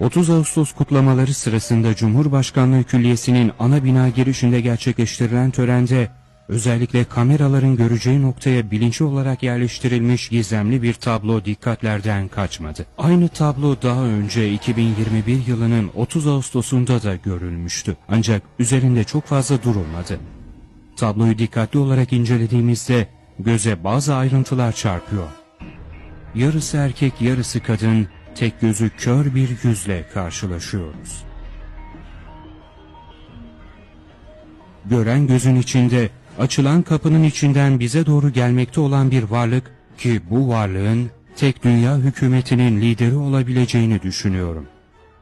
30 Ağustos kutlamaları sırasında Cumhurbaşkanlığı Külliyesi'nin ana bina girişinde gerçekleştirilen törende özellikle kameraların göreceği noktaya bilinçli olarak yerleştirilmiş gizemli bir tablo dikkatlerden kaçmadı. Aynı tablo daha önce 2021 yılının 30 Ağustos'unda da görülmüştü. Ancak üzerinde çok fazla durulmadı. Tabloyu dikkatli olarak incelediğimizde göze bazı ayrıntılar çarpıyor. Yarısı erkek yarısı kadın tek gözü kör bir yüzle karşılaşıyoruz. Gören gözün içinde açılan kapının içinden bize doğru gelmekte olan bir varlık ki bu varlığın tek dünya hükümetinin lideri olabileceğini düşünüyorum.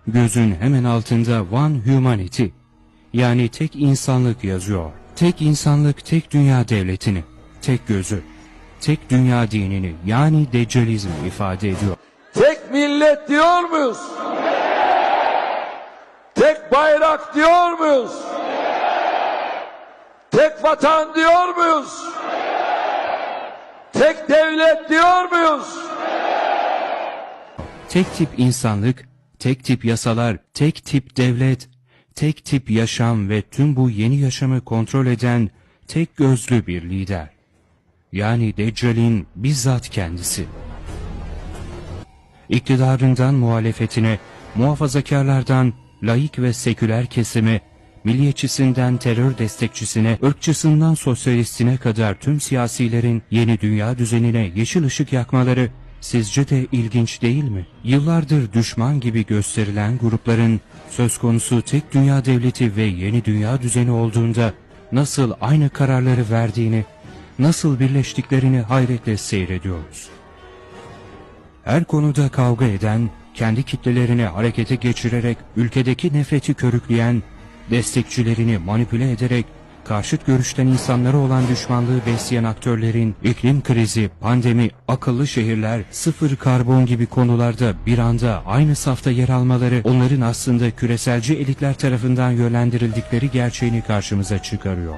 Gözün hemen altında One Humanity yani tek insanlık yazıyor. Tek insanlık tek dünya devletini, tek gözü, tek dünya dinini yani Deccalizmi ifade ediyor. Millet diyor muyuz? Tek bayrak diyor muyuz? Tek vatan diyor muyuz? Tek devlet diyor muyuz? Tek tip insanlık, tek tip yasalar, tek tip devlet, tek tip yaşam ve tüm bu yeni yaşamı kontrol eden tek gözlü bir lider. Yani Deccal'in bizzat kendisi. İktidarından muhalefetine, muhafazakarlardan laik ve seküler kesime, milliyetçisinden terör destekçisine, ırkçısından sosyalistine kadar tüm siyasilerin yeni dünya düzenine yeşil ışık yakmaları sizce de ilginç değil mi? Yıllardır düşman gibi gösterilen grupların söz konusu tek dünya devleti ve yeni dünya düzeni olduğunda nasıl aynı kararları verdiğini, nasıl birleştiklerini hayretle seyrediyoruz. Her konuda kavga eden, kendi kitlelerini harekete geçirerek ülkedeki nefreti körükleyen, destekçilerini manipüle ederek karşıt görüşten insanlara olan düşmanlığı besleyen aktörlerin iklim krizi, pandemi, akıllı şehirler, sıfır karbon gibi konularda bir anda aynı safta yer almaları onların aslında küreselci elitler tarafından yönlendirildikleri gerçeğini karşımıza çıkarıyor.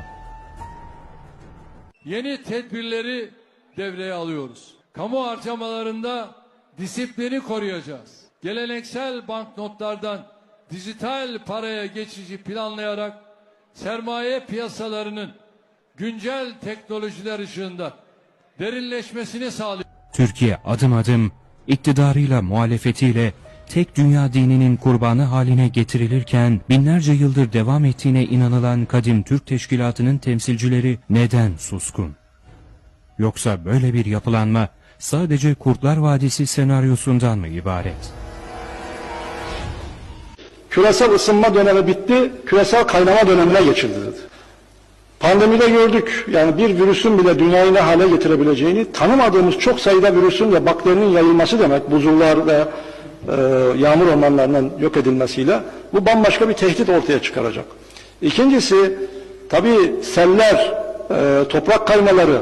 Yeni tedbirleri devreye alıyoruz. Kamu harcamalarında disiplini koruyacağız. Geleneksel banknotlardan dijital paraya geçici planlayarak sermaye piyasalarının güncel teknolojiler ışığında derinleşmesini sağlıyoruz. Türkiye adım adım iktidarıyla muhalefetiyle tek dünya dininin kurbanı haline getirilirken binlerce yıldır devam ettiğine inanılan kadim Türk teşkilatının temsilcileri neden suskun? Yoksa böyle bir yapılanma sadece Kurtlar Vadisi senaryosundan mı ibaret? Küresel ısınma dönemi bitti, küresel kaynama dönemine geçildi dedi. Pandemide gördük yani bir virüsün bile dünyayı ne hale getirebileceğini, tanımadığımız çok sayıda virüsün ve bakterinin yayılması demek, buzullar ve e, yağmur ormanlarının yok edilmesiyle bu bambaşka bir tehdit ortaya çıkaracak. İkincisi tabii seller, e, toprak kaymaları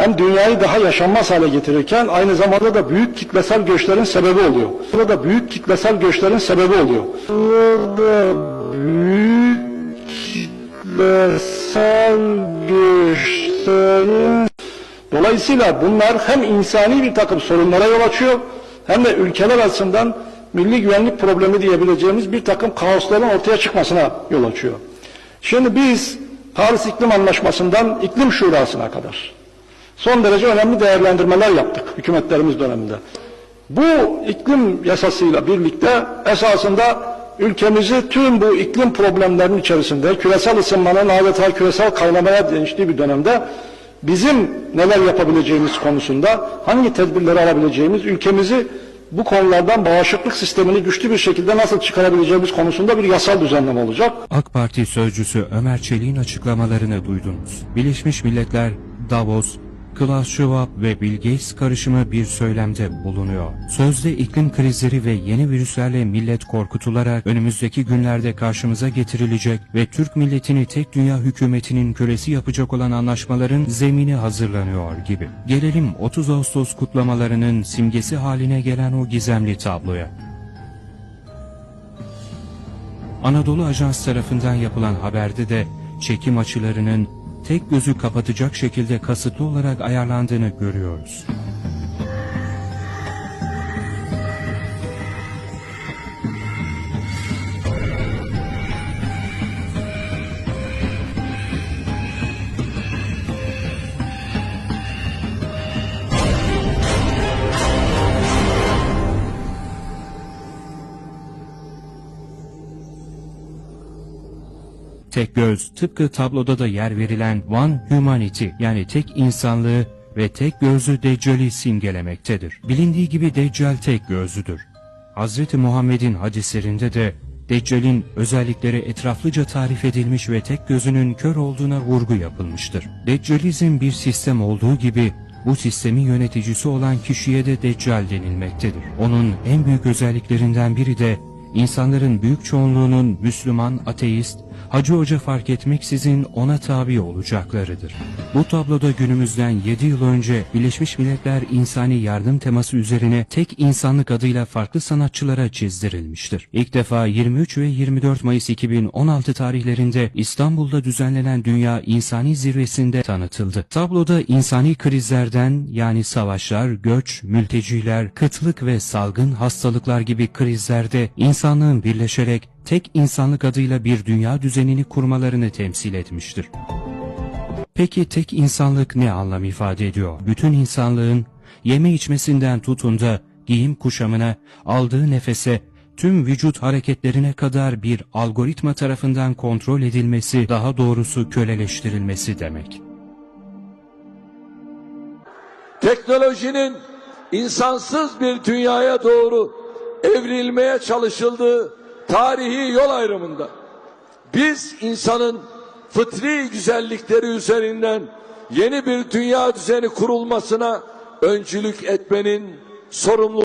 hem dünyayı daha yaşanmaz hale getirirken aynı zamanda da büyük kitlesel göçlerin sebebi oluyor. Burada da büyük kitlesel göçlerin sebebi oluyor. Burada büyük kitlesel göçlerin Dolayısıyla bunlar hem insani bir takım sorunlara yol açıyor hem de ülkeler açısından milli güvenlik problemi diyebileceğimiz bir takım kaosların ortaya çıkmasına yol açıyor. Şimdi biz Paris İklim Anlaşması'ndan iklim şurasına kadar son derece önemli değerlendirmeler yaptık hükümetlerimiz döneminde. Bu iklim yasasıyla birlikte esasında ülkemizi tüm bu iklim problemlerinin içerisinde küresel ısınmanın adeta küresel kaynamaya dönüştüğü bir dönemde bizim neler yapabileceğimiz konusunda hangi tedbirleri alabileceğimiz ülkemizi bu konulardan bağışıklık sistemini güçlü bir şekilde nasıl çıkarabileceğimiz konusunda bir yasal düzenleme olacak. AK Parti sözcüsü Ömer Çelik'in açıklamalarını duydunuz. Birleşmiş Milletler, Davos, Klaus ve Bill Gates karışımı bir söylemde bulunuyor. Sözde iklim krizleri ve yeni virüslerle millet korkutularak önümüzdeki günlerde karşımıza getirilecek ve Türk milletini tek dünya hükümetinin kölesi yapacak olan anlaşmaların zemini hazırlanıyor gibi. Gelelim 30 Ağustos kutlamalarının simgesi haline gelen o gizemli tabloya. Anadolu Ajans tarafından yapılan haberde de çekim açılarının tek gözü kapatacak şekilde kasıtlı olarak ayarlandığını görüyoruz. Tek göz tıpkı tabloda da yer verilen One Humanity yani tek insanlığı ve tek gözlü Deccal'i simgelemektedir. Bilindiği gibi Deccal tek gözlüdür. Hz. Muhammed'in hadislerinde de Deccal'in özellikleri etraflıca tarif edilmiş ve tek gözünün kör olduğuna vurgu yapılmıştır. Deccalizm bir sistem olduğu gibi bu sistemin yöneticisi olan kişiye de Deccal denilmektedir. Onun en büyük özelliklerinden biri de insanların büyük çoğunluğunun Müslüman, ateist, Hacı Hoca fark etmeksizin ona tabi olacaklarıdır. Bu tabloda günümüzden 7 yıl önce Birleşmiş Milletler İnsani Yardım teması üzerine tek insanlık adıyla farklı sanatçılara çizdirilmiştir. İlk defa 23 ve 24 Mayıs 2016 tarihlerinde İstanbul'da düzenlenen Dünya İnsani Zirvesi'nde tanıtıldı. Tabloda insani krizlerden yani savaşlar, göç, mülteciler, kıtlık ve salgın hastalıklar gibi krizlerde insanlığın birleşerek tek insanlık adıyla bir dünya düzenini kurmalarını temsil etmiştir. Peki tek insanlık ne anlam ifade ediyor? Bütün insanlığın yeme içmesinden tutun da giyim kuşamına, aldığı nefese, tüm vücut hareketlerine kadar bir algoritma tarafından kontrol edilmesi, daha doğrusu köleleştirilmesi demek. teknolojinin insansız bir dünyaya doğru evrilmeye çalışıldığı tarihi yol ayrımında biz insanın fıtri güzellikleri üzerinden yeni bir dünya düzeni kurulmasına öncülük etmenin sorumluluğunu